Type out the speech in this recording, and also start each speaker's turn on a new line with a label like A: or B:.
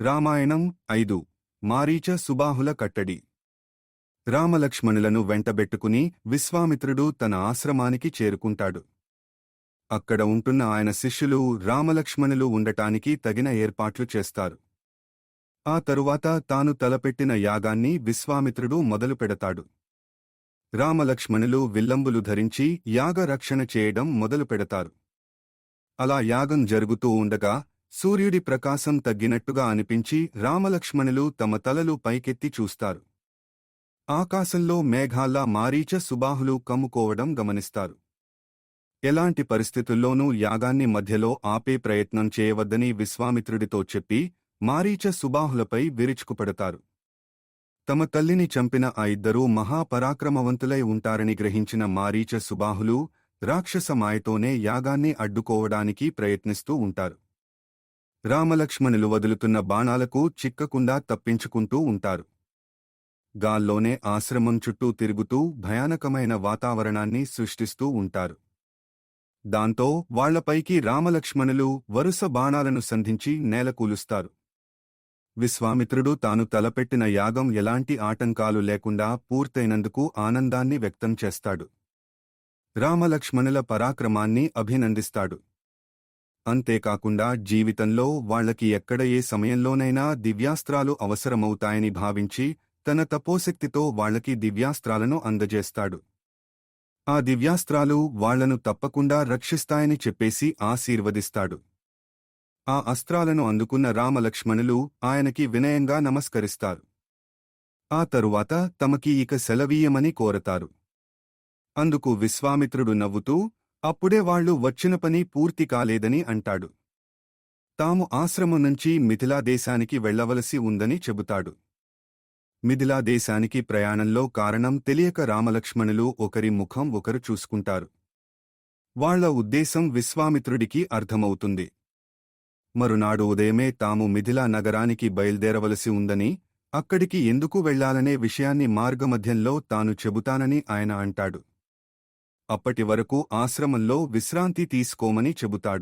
A: రామాయణం ఐదు. మారీచ సుబాహుల కట్టడి. రామలక్ష్మణులను వెంటబెట్టుకుని విశ్వామిత్రుడు తన ఆశ్రమానికి చేరుకుంటాడు. అక్కడ ఉంటున్న ఆయన శిష్యులు రామలక్ష్మణులు ఉండటానికి తగిన ఏర్పాట్లు చేస్తారు. ఆ తరువాత తాను తలపెట్టిన యాగాన్ని విశ్వామిత్రుడు మొదలు పెడతాడు. రామలక్ష్మణులు విల్లంబులు ధరించి యాగ రక్షణ చేయడం మొదలు పెడతారు. అలా యాగం జరుగుతూ ఉండగా సూర్యుడి ప్రకాశం తగ్గినట్టుగా అనిపించి రామలక్ష్మణులు తమ తలలు పైకెత్తి చూస్తారు. ఆకాశంలో మేఘాల్లా మారీచ సుబాహులు కమ్ముకోవడం గమనిస్తారు. ఎలాంటి పరిస్థితుల్లోనూ యాగాన్ని మధ్యలో ఆపే ప్రయత్నం చేయవద్దని విశ్వామిత్రుడితో చెప్పి మారీచ సుబాహులపై విరుచుకుపడతారు. తమ తల్లిని చంపిన ఆ ఇద్దరూ మహాపరాక్రమవంతులై ఉంటారని గ్రహించిన మారీచ సుబాహులు రాక్షస మాయతోనే యాగాన్ని అడ్డుకోవడానికి ప్రయత్నిస్తూ ఉంటారు. రామలక్ష్మణులు వదులుతున్న బాణాలకు చిక్కకుండా తప్పించుకుంటూ ఉంటారు. గాల్లోనే ఆశ్రమం చుట్టూ తిరుగుతూ భయానకమైన వాతావరణాన్ని సృష్టిస్తూ ఉంటారు. దాంతో వాళ్ళపైకి రామలక్ష్మణులు వరుస బాణాలను సంధించి నేలకూలుస్తారు. విశ్వామిత్రుడు తాను తలపెట్టిన యాగం ఎలాంటి ఆటంకాలు లేకుండా పూర్తయినందుకు ఆనందాన్ని వ్యక్తం చేస్తాడు. రామలక్ష్మణుల పరాక్రమాన్ని అభినందిస్తాడు. అంతేకాకుండా జీవితంలో వాళ్ళకి ఎక్కడ ఏ సమయంలోనైనా దివ్యాస్త్రాలు అవసరమవుతాయని భావించి తన తపోశక్తితో వాళ్ళకి దివ్యాస్త్రాలను అందజేస్తాడు. ఆ దివ్యాస్త్రాలు వాళ్ళను తప్పకుండా రక్షిస్తాయని చెప్పేసి ఆశీర్వదిస్తాడు. ఆ అస్త్రాలను అందుకున్న రామలక్ష్మణులు ఆయనకి వినయంగా నమస్కరిస్తారు. ఆ తరువాత తమకి ఇక సెలవీయమని కోరతారు. అందుకు విశ్వామిత్రుడు నవ్వుతూ అప్పుడే వాళ్ళు వచ్చిన పని పూర్తి కాలేదని అంటాడు. తాము ఆశ్రమం నుంచి మిథిలాదేశానికి వెళ్ళవలసి ఉందని చెబుతాడు. మిథిలా దేశానికి ప్రయాణంలో కారణం తెలియక రామలక్ష్మణులు ఒకరి ముఖం ఒకరు చూసుకుంటారు. వాళ్ళ ఉద్దేశం విశ్వామిత్రుడికి అర్థమవుతుంది. మరునాడు ఉదయమే తాము మిథిలా నగరానికి బయల్దేరవలసి ఉందని అక్కడికి ఎందుకు వెళ్ళాలనే విషయాన్ని మార్గమధ్యంలో తాను చెబుతానని ఆయన అంటాడు. అప్పటి వరకు ఆశ్రమంలో విశ్రాంతి తీసుకోమని చెబుతాడు.